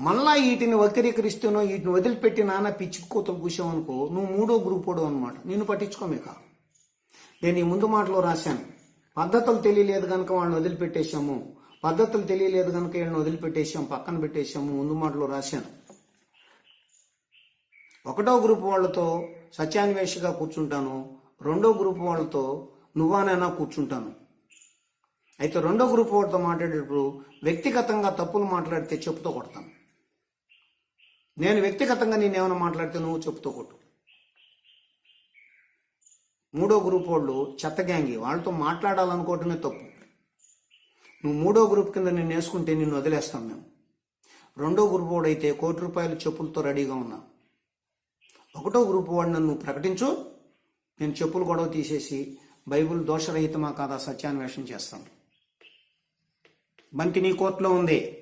మళ్ళా వీటిని వక్రీకరిస్తేనో వీటిని వదిలిపెట్టి నాన్న పిచ్చి కూతలు అనుకో నువ్వు మూడో గ్రూప్ వాడు అనమాట నేను పట్టించుకోమేక నేను ఈ ముందు మాటలో రాశాను. పద్ధతులు తెలియలేదు కనుక వాళ్ళని వదిలిపెట్టేశాము. పద్ధతులు తెలియలేదు కనుక వీళ్ళని వదిలిపెట్టేశాం పక్కన పెట్టేశాము ముందు మాటలో రాశాను. ఒకటో గ్రూప్ వాళ్ళతో సత్యాన్వేషగా కూర్చుంటాను. రెండో గ్రూప్ వాళ్ళతో నువ్వానైనా కూర్చుంటాను. అయితే రెండో గ్రూప్ వాళ్ళతో మాట్లాడేటప్పుడు వ్యక్తిగతంగా తప్పులు మాట్లాడితే చెప్పుతో కొడతాను. నేను వ్యక్తిగతంగా నేను ఏమైనా మాట్లాడితే నువ్వు చెప్తూ కొట్టు. మూడో గ్రూప్ వాళ్ళు చెత్త గ్యాంగి. వాళ్ళతో మాట్లాడాలనుకోవటమే తప్పు. నువ్వు మూడో గ్రూప్ కింద నేను వేసుకుంటే నిన్ను వదిలేస్తాం మేము. రెండో గ్రూప్ వాడైతే కోటి రూపాయల చెప్పులతో రెడీగా ఉన్నా. ఒకటో గ్రూప్ వాడు నన్ను ప్రకటించు. నేను చెప్పులు గొడవ తీసేసి బైబిల్ దోషరహితమా కాదా సత్యాన్వేషణ చేస్తాను. బంతి నీ కోర్టులో ఉంది.